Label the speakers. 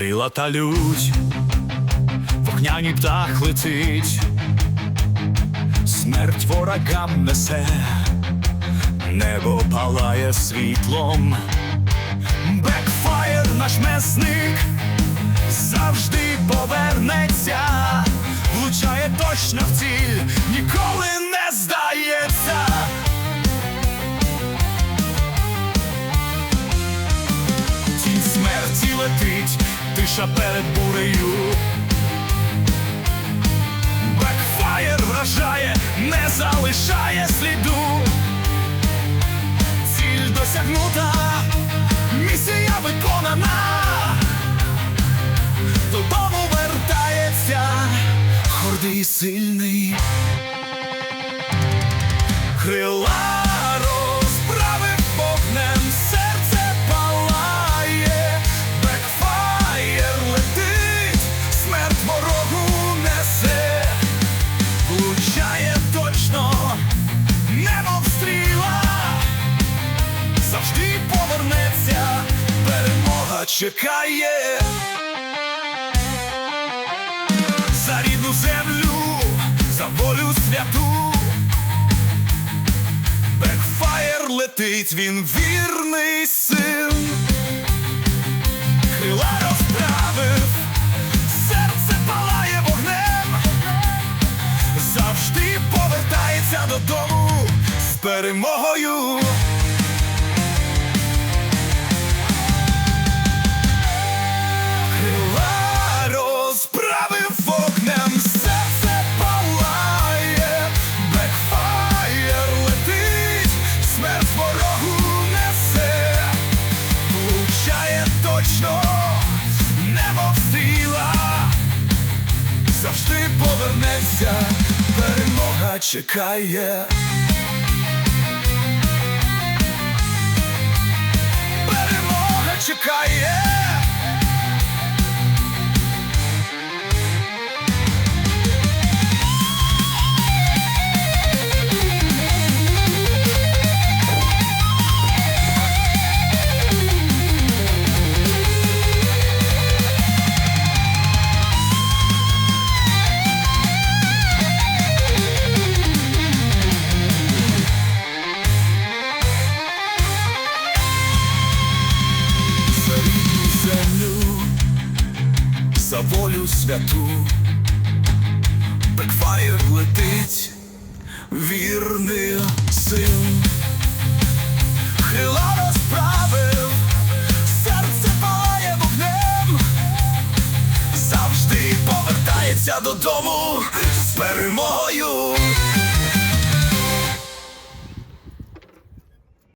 Speaker 1: крила та лють, вогняний птах летить, смерть ворогам несе, небо палає світлом, Бекфаєр наш месник завжди повернеться, влучає точно в ціль, ніколи не здається. Тиша перед бурею. Бекфаєр вражає, не залишає сліду. Ціль досягнута, місія виконана. Додому вертається, гордий сильний. Чекає. За рідну землю, за волю святу. Бекфаєр летить, він вірний син. Крила розправив, серце палає вогнем, завжди повертається додому з перемогою. Ворогу несе, влучає точно, немов стріла, завжди повернеться, перемога чекає. Перемога чекає. За волю святу, Бекфайр летить, вірний син, Хила розправив, серце палає вогнем, завжди повертається додому.